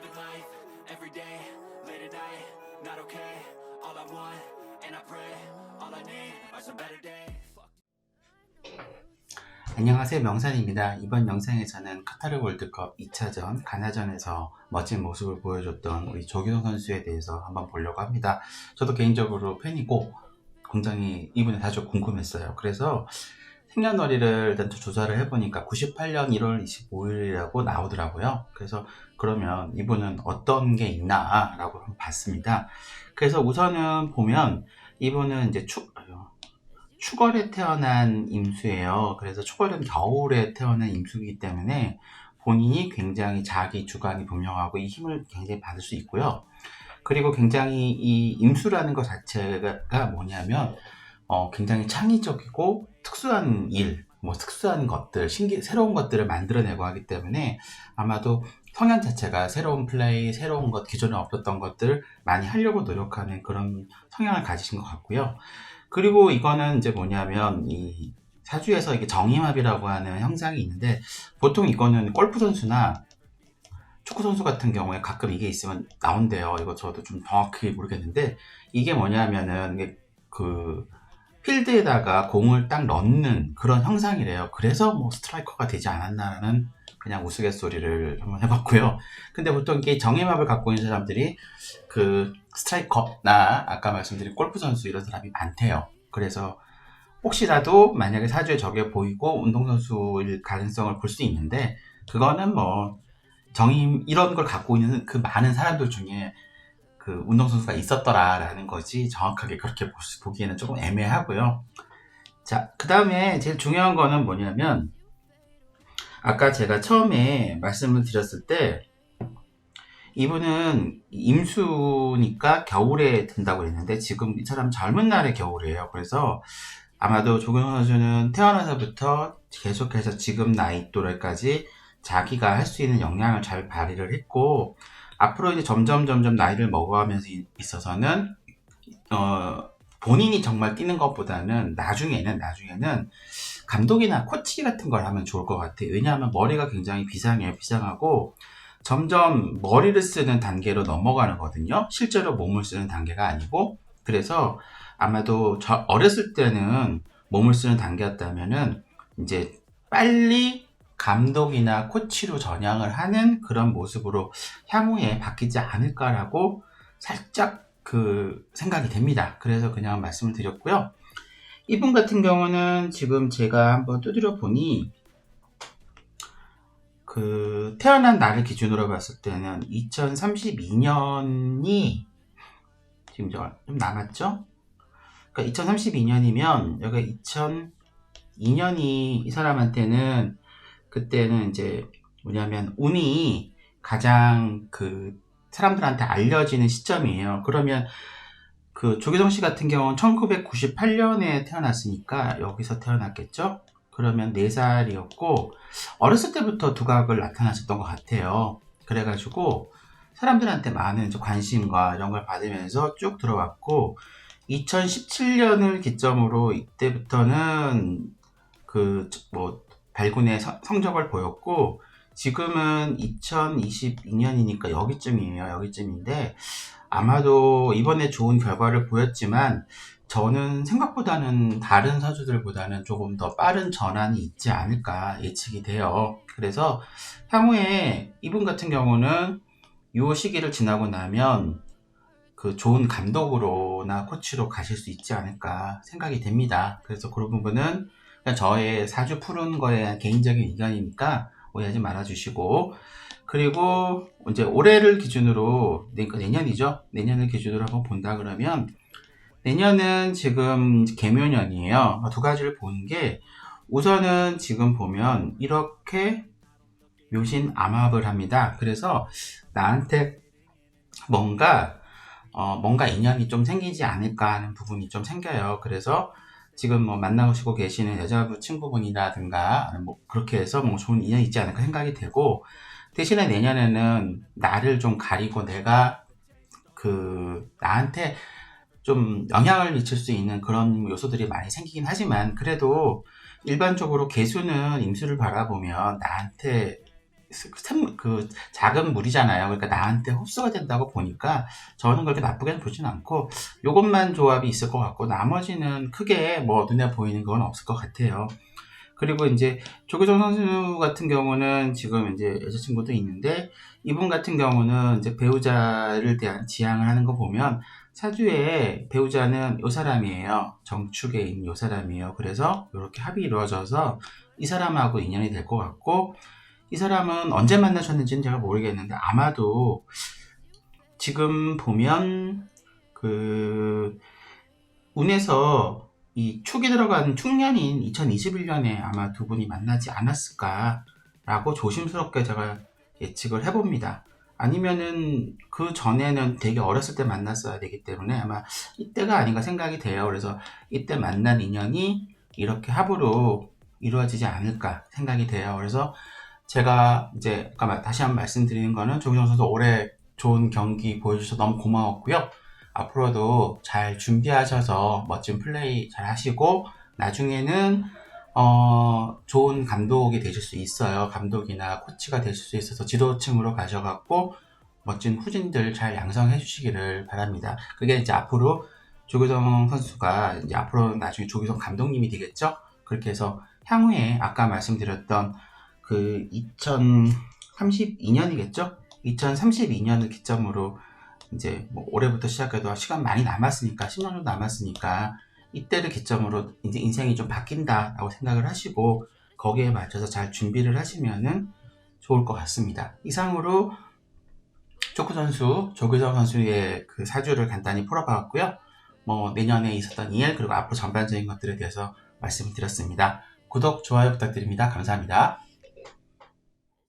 living life every day, late at night, not okay. All I want, and I pray, all I need are some better days. 안녕하세요 명산입니다. 이번 영상에서는 카타르 월드컵 2차전 가나전에서 멋진 모습을 보여줬던 우리 조규성 선수에 대해서 한번 보려고 합니다. 저도 개인적으로 팬이고 굉장히 이분에 아주 궁금했어요. 그래서 생년월일을 조사를 해보니까 98년 1월 25일이라고 나오더라고요. 그래서 그러면 이분은 어떤 게 있나 라고 봤습니다. 그래서 우선은 보면 이분은 이제 축, 축월에 태어난 임수예요. 그래서 축월은 겨울에 태어난 임수이기 때문에 본인이 굉장히 자기 주관이 분명하고 이 힘을 굉장히 받을 수 있고요. 그리고 굉장히 이 임수라는 것 자체가 뭐냐면 어, 굉장히 창의적이고 특수한 일, 뭐 특수한 것들, 신기 새로운 것들을 만들어내고 하기 때문에 아마도 성향 자체가 새로운 플레이, 새로운 것, 기존에 없었던 것들 많이 하려고 노력하는 그런 성향을 가지신 것 같고요. 그리고 이거는 이제 뭐냐면 이 사주에서 이게 정임합이라고 하는 형상이 있는데 보통 이거는 골프 선수나 축구 선수 같은 경우에 가끔 이게 있으면 나온대요. 이거 저도 좀 정확히 모르겠는데 이게 뭐냐면은 그 필드에다가 공을 딱 넣는 그런 형상이래요. 그래서 뭐 스트라이커가 되지 않았나라는 그냥 우스갯소리를 한번 해봤고요. 근데 보통 이게 정임합을 갖고 있는 사람들이 그 스트라이커나 아까 말씀드린 골프 선수 이런 사람이 많대요. 그래서 혹시라도 만약에 사주에 저게 보이고 운동선수일 가능성을 볼 수 있는데 그거는 뭐 정임 이런 걸 갖고 있는 그 많은 사람들 중에 그 운동선수가 있었더라라는 거지 정확하게 그렇게 보기에는 조금 애매하고요. 자, 그 다음에 제일 중요한 거는 뭐냐면 아까 제가 처음에 말씀을 드렸을 때 이분은 임수니까 겨울에 된다고 했는데 지금 이 사람 젊은 날의 겨울이에요. 그래서 아마도 조경호 선수는 태어나서부터 계속해서 지금 나이 또래까지 자기가 할 수 있는 역량을 잘 발휘를 했고 앞으로 이제 점점 점점 나이를 먹어가면서 이- 있어서는 어 본인이 정말 뛰는 것보다는 나중에는 나중에는 감독이나 코치 같은 걸 하면 좋을 것 같아요. 왜냐하면 머리가 굉장히 비상해요. 비상하고 점점 머리를 쓰는 단계로 넘어가는 거거든요. 실제로 몸을 쓰는 단계가 아니고 그래서 아마도 저 어렸을 때는 몸을 쓰는 단계였다면은 이제 빨리 감독이나 코치로 전향을 하는 그런 모습으로 향후에 바뀌지 않을까라고 살짝 그 생각이 됩니다. 그래서 그냥 말씀을 드렸고요. 이분 같은 경우는 지금 제가 한번 두드려 보니 그 태어난 날을 기준으로 봤을 때는 2032년이 지금 저좀 남았죠? 그러니까 2032년이면 여기 2002년이 이 사람한테는 그때는 이제 뭐냐면 운이 가장 그 사람들한테 알려지는 시점이에요. 그러면 그 조기성 씨 같은 경우는 1998년에 태어났으니까 여기서 태어났겠죠? 그러면 4살이었고 어렸을 때부터 두각을 나타나셨던 것 같아요. 그래가지고 사람들한테 많은 관심과 이런 걸 받으면서 쭉 들어왔고 2017년을 기점으로 이때부터는 그 뭐 발군의 성- 성적을 보였고 지금은 2022년이니까 여기쯤이에요. 여기쯤인데 아마도 이번에 좋은 결과를 보였지만 저는 생각보다는 다른 사주들보다는 조금 더 빠른 전환이 있지 않을까 예측이 돼요. 그래서 향후에 이분 같은 경우는 이 시기를 지나고 나면 그 좋은 감독으로나 코치로 가실 수 있지 않을까 생각이 됩니다. 그래서 그런 부분은 그냥 저의 사주 푸는 거에 개인적인 의견이니까 오해하지 말아주시고 그리고 이제 올해를 기준으로 내- 내년이죠. 내년을 기준으로 한번 본다 그러면 내년은 지금 개묘년이에요. 두 가지를 보는 게 우선은 지금 보면 이렇게 묘신 암합을 합니다. 그래서 나한테 뭔가 어, 뭔가 인연이 좀 생기지 않을까 하는 부분이 좀 생겨요. 그래서 지금 뭐 만나시고 계시는 여자분 친구분이라든가 뭐 그렇게 해서 뭐 좋은 인연이 있지 않을까 생각이 되고 대신에 내년에는 나를 좀 가리고 내가 그 나한테 좀 영향을 미칠 수 있는 그런 요소들이 많이 생기긴 하지만 그래도 일반적으로 개수는 임수를 바라보면 나한테 샘- 그 작은 물이잖아요. 그러니까 나한테 흡수가 된다고 보니까 저는 그렇게 나쁘게는 보진 않고 요것만 조합이 있을 것 같고 나머지는 크게 뭐 눈에 보이는 건 없을 것 같아요. 그리고 이제 조규성 선수 같은 경우는 지금 이제 여자친구도 있는데 이분 같은 경우는 이제 배우자를 대한 지향을 하는 거 보면 사주에 배우자는 요 사람이에요. 정축에 있는 요 사람이에요. 그래서 이렇게 합이 이루어져서 이 사람하고 인연이 될 것 같고 이 사람은 언제 만나셨는지는 제가 모르겠는데 아마도 지금 보면 그 운에서 이 축이 들어간 축년인 2021년에 아마 두 분이 만나지 않았을까라고 조심스럽게 제가 예측을 해봅니다. 아니면은 그 전에는 되게 어렸을 때 만났어야 되기 때문에 아마 이때가 아닌가 생각이 돼요. 그래서 이때 만난 인연이 이렇게 합으로 이루어지지 않을까 생각이 돼요. 그래서 제가 이제 아까 마- 다시 한번 말씀드리는 거는 조기정 선수 올해 좋은 경기 보여주셔서 너무 고마웠고요. 앞으로도 잘 준비하셔서 멋진 플레이 잘 하시고 나중에는 어, 좋은 감독이 되실 수 있어요. 감독이나 코치가 되실 수 있어서 지도층으로 가셔갖고 멋진 후진들 잘 양성해 주시기를 바랍니다. 그게 이제 앞으로 조규성 선수가 이제 앞으로 나중에 조규성 감독님이 되겠죠? 그렇게 해서 향후에 아까 말씀드렸던 그 2032년이겠죠? 2032년을 기점으로 이제 뭐 올해부터 시작해도 시간 많이 남았으니까 10년 정도 남았으니까 이때를 기점으로 이제 인생이 좀 바뀐다라고 생각을 하시고 거기에 맞춰서 잘 준비를 하시면은 좋을 것 같습니다. 이상으로 초크 선수, 조규성 선수의 그 사주를 간단히 풀어봤고요. 뭐 내년에 있었던 일 그리고 앞으로 전반적인 것들에 대해서 말씀을 드렸습니다. 구독, 좋아요 부탁드립니다. 감사합니다.